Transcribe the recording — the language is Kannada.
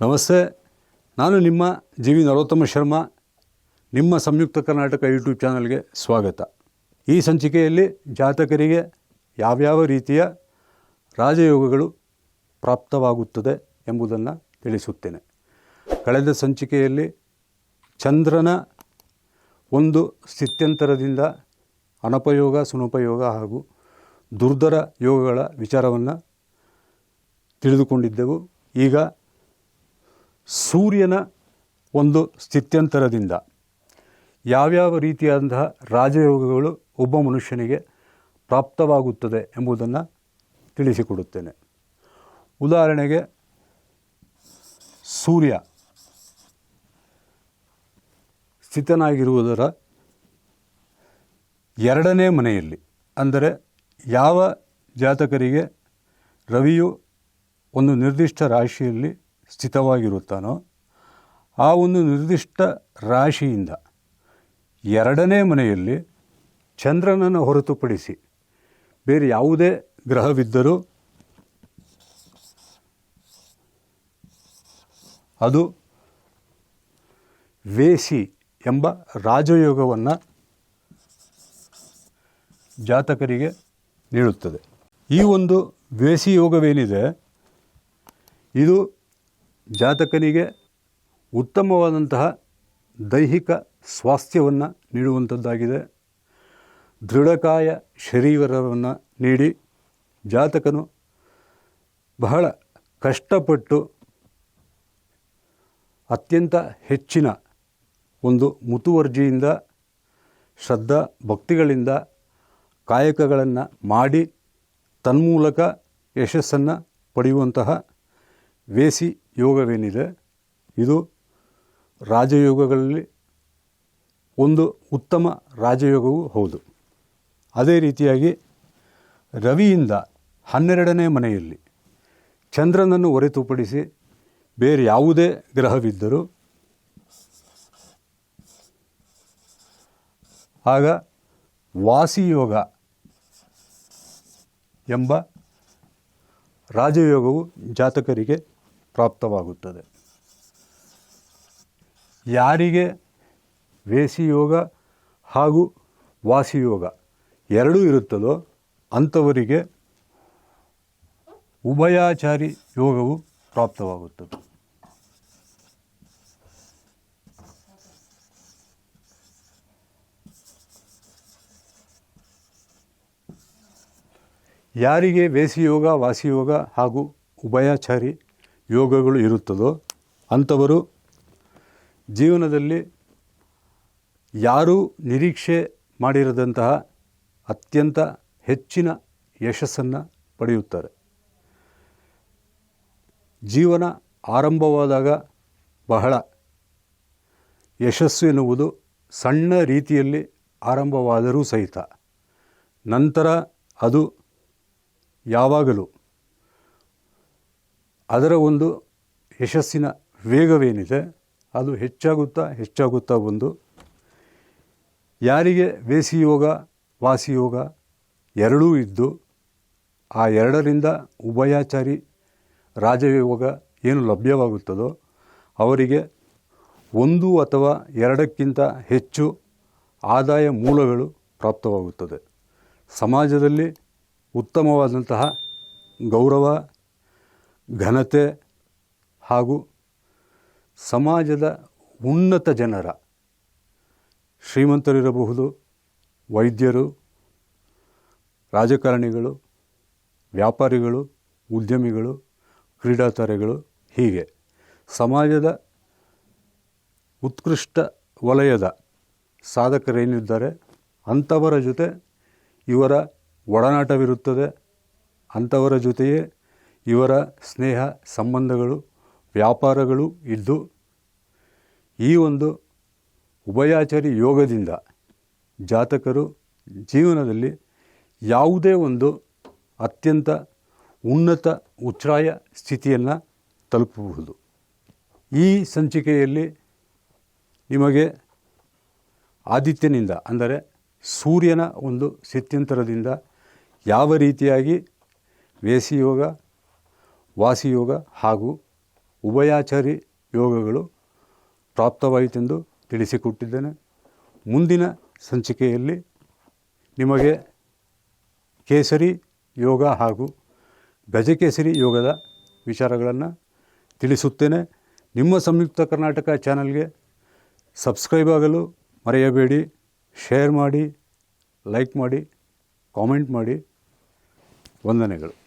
ನಮಸ್ತೆ, ನಾನು ನಿಮ್ಮ ಜಿ ವಿ ನರೋತ್ತಮ ಶರ್ಮಾ, ನಿಮ್ಮ ಸಂಯುಕ್ತ ಕರ್ನಾಟಕ ಯೂಟ್ಯೂಬ್ ಚಾನಲ್ಗೆ ಸ್ವಾಗತ. ಈ ಸಂಚಿಕೆಯಲ್ಲಿ ಜಾತಕರಿಗೆ ಯಾವ್ಯಾವ ರೀತಿಯ ರಾಜಯೋಗಗಳು ಪ್ರಾಪ್ತವಾಗುತ್ತದೆ ಎಂಬುದನ್ನು ತಿಳಿಸುತ್ತೇನೆ. ಕಳೆದ ಸಂಚಿಕೆಯಲ್ಲಿ ಚಂದ್ರನ ಒಂದು ಸ್ಥಿತ್ಯಂತರದಿಂದ ಅನಪಯೋಗ, ಸುನುಪಯೋಗ ಹಾಗೂ ದುರ್ದರ ಯೋಗಗಳ ವಿಚಾರವನ್ನು ತಿಳಿದುಕೊಂಡಿದ್ದೆವು. ಈಗ ಸೂರ್ಯನ ಒಂದು ಸ್ಥಿತ್ಯಂತರದಿಂದ ಯಾವ್ಯಾವ ರೀತಿಯಾದಂತಹ ರಾಜಯೋಗಗಳು ಒಬ್ಬ ಮನುಷ್ಯನಿಗೆ ಪ್ರಾಪ್ತವಾಗುತ್ತದೆ ಎಂಬುದನ್ನು ತಿಳಿಸಿಕೊಡುತ್ತೇನೆ. ಉದಾಹರಣೆಗೆ ಸೂರ್ಯ ಸ್ಥಿತನಾಗಿರುವುದರ ಎರಡನೇ ಮನೆಯಲ್ಲಿ, ಅಂದರೆ ಯಾವ ಜಾತಕರಿಗೆ ರವಿಯು ಒಂದು ನಿರ್ದಿಷ್ಟ ರಾಶಿಯಲ್ಲಿ ಸ್ಥಿತವಾಗಿರುತ್ತಾನೋ, ಆ ಒಂದು ನಿರ್ದಿಷ್ಟ ರಾಶಿಯಿಂದ ಎರಡನೇ ಮನೆಯಲ್ಲಿ ಚಂದ್ರನನ್ನು ಹೊರತುಪಡಿಸಿ ಬೇರೆ ಯಾವುದೇ ಗ್ರಹವಿದ್ದರೂ ಅದು ವೇಸಿ ಎಂಬ ರಾಜಯೋಗವನ್ನು ಜಾತಕರಿಗೆ ನೀಡುತ್ತದೆ. ಈ ಒಂದು ವೇಸಿ ಯೋಗವೇನಿದೆ, ಇದು ಜಾತಕನಿಗೆ ಉತ್ತಮವಾದಂತಹ ದೈಹಿಕ ಸ್ವಾಸ್ಥ್ಯವನ್ನು ನೀಡುವಂಥದ್ದಾಗಿದೆ ದೃಢಕಾಯ ಶರೀರವನ್ನು ನೀಡಿ ಜಾತಕನು ಬಹಳ ಕಷ್ಟಪಟ್ಟು ಅತ್ಯಂತ ಹೆಚ್ಚಿನ ಒಂದು ಮುತುವರ್ಜಿಯಿಂದ, ಶ್ರದ್ಧಾ ಭಕ್ತಿಗಳಿಂದ ಕಾಯಕಗಳನ್ನು ಮಾಡಿ ತನ್ಮೂಲಕ ಯಶಸ್ಸನ್ನು ಪಡೆಯುವಂತಹ ವೇಸಿ ಯೋಗವೇನಿದೆ? ಇದು ರಾಜಯೋಗಗಳಲ್ಲಿ ಒಂದು ಉತ್ತಮ ರಾಜಯೋಗವೂ ಹೌದು. ಅದೇ ರೀತಿಯಾಗಿ ರವಿಯಿಂದ ಹನ್ನೆರಡನೇ ಮನೆಯಲ್ಲಿ ಚಂದ್ರನನ್ನು ಹೊರತುಪಡಿಸಿ ಬೇರೆ ಯಾವುದೇ ಗ್ರಹವಿದ್ದರೂ ಆಗ ವಾಸಿಯೋಗ ಎಂಬ ರಾಜಯೋಗವು ಜಾತಕರಿಗೆ ಪ್ರಾಪ್ತವಾಗುತ್ತದೆ. ಯಾರಿಗೆ ವೇಸಿಯೋಗ ಹಾಗೂ ವಾಸಿಯೋಗ ಎರಡೂ ಇರುತ್ತದೋ ಅಂಥವರಿಗೆ ಉಭಯಾಚಾರಿ ಯೋಗವು ಪ್ರಾಪ್ತವಾಗುತ್ತದೆ. ಯಾರಿಗೆ ವೇಸಿಯೋಗ, ವಾಸಿಯೋಗ ಹಾಗೂ ಉಭಯಾಚಾರಿ ಯೋಗಗಳು ಇರುತ್ತದೋ ಅಂಥವರು ಜೀವನದಲ್ಲಿ ಯಾರೂ ನಿರೀಕ್ಷೆ ಮಾಡಿರದಂತಹ ಅತ್ಯಂತ ಹೆಚ್ಚಿನ ಯಶಸ್ಸನ್ನು ಪಡೆಯುತ್ತಾರೆ. ಜೀವನ ಆರಂಭವಾದಾಗ ಬಹಳ ಯಶಸ್ಸು ಎನ್ನುವುದು ಸಣ್ಣ ರೀತಿಯಲ್ಲಿ ಆರಂಭವಾದರೂ ಸಹಿತ. ನಂತರ ಅದು ಯಾವಾಗಲೂ ಅದರ ಒಂದು ಯಶಸ್ಸಿನ ವೇಗವೇನಿದೆ, ಅದು ಹೆಚ್ಚಾಗುತ್ತಾ ಹೆಚ್ಚಾಗುತ್ತಾ ಬಂದು ಯಾರಿಗೆ ವೇಸಿಯೋಗ ವಾಸಿಯೋಗ ಎರಡೂ ಇದ್ದು, ಆ ಎರಡರಿಂದ ಉಭಯಾಚಾರಿ ರಾಜಯೋಗ ಏನು ಲಭ್ಯವಾಗುತ್ತದೋ, ಅವರಿಗೆ ಒಂದು ಅಥವಾ ಎರಡಕ್ಕಿಂತ ಹೆಚ್ಚು ಆದಾಯ ಮೂಲಗಳು ಪ್ರಾಪ್ತವಾಗುತ್ತದೆ. ಸಮಾಜದಲ್ಲಿ ಉತ್ತಮವಾದಂತಹ ಗೌರವ ಘನತೆ ಹಾಗೂ ಸಮಾಜದ ಉನ್ನತ ಜನರ ಶ್ರೀಮಂತರಿರಬಹುದು, ವೈದ್ಯರು, ರಾಜಕಾರಣಿಗಳು, ವ್ಯಾಪಾರಿಗಳು, ಉದ್ಯಮಿಗಳು ಕ್ರೀಡಾತಾರೆಗಳು ಹೀಗೆ ಸಮಾಜದ ಉತ್ಕೃಷ್ಟ ವಲಯದ ಸಾಧಕರೇನಿದ್ದಾರೆ ಅಂಥವರ ಜೊತೆ ಇವರ ಒಡನಾಟವಿರುತ್ತದೆ, ಅಂಥವರ ಜೊತೆಯೇ ಇವರ ಸ್ನೇಹ ಸಂಬಂಧಗಳು, ವ್ಯಾಪಾರಗಳು ಇದ್ದು, ಈ ಒಂದು ಉಭಯಾಚಾರಿ ಯೋಗದಿಂದ ಜಾತಕರು ಜೀವನದಲ್ಲಿ ಯಾವುದೇ ಒಂದು ಅತ್ಯಂತ ಉನ್ನತ ಉಚ್ಛ್ರಾಯ ಸ್ಥಿತಿಯನ್ನು ತಲುಪಬಹುದು. ಈ ಸಂಚಿಕೆಯಲ್ಲಿ ನಿಮಗೆ ಆದಿತ್ಯನಿಂದ ಅಂದರೆ ಸೂರ್ಯನ ಒಂದು ಸ್ಥಿತ್ಯಂತರದಿಂದ ಯಾವ ರೀತಿಯಾಗಿ ವೇಸಿಯೋಗ ವಾಸಿಯೋಗ ಹಾಗೂ ಉಭಯಾಚಾರಿ ಯೋಗಗಳು ಪ್ರಾಪ್ತವಾಯಿತೆಂದು ತಿಳಿಸಿಕೊಟ್ಟಿದ್ದೇನೆ. ಮುಂದಿನ ಸಂಚಿಕೆಯಲ್ಲಿ ನಿಮಗೆ ಕೇಸರಿ ಯೋಗ ಹಾಗೂ ಗಜಕೇಸರಿ ಯೋಗದ ವಿಚಾರಗಳನ್ನು ತಿಳಿಸುತ್ತೇನೆ. ನಿಮ್ಮ ಸಂಯುಕ್ತ ಕರ್ನಾಟಕ ಚಾನಲ್ಗೆ ಸಬ್ಸ್ಕ್ರೈಬ್ ಆಗಲು ಮರೆಯಬೇಡಿ. ಶೇರ್ ಮಾಡಿ, ಲೈಕ್ ಮಾಡಿ, ಕಾಮೆಂಟ್ ಮಾಡಿ. ವಂದನೆಗಳು.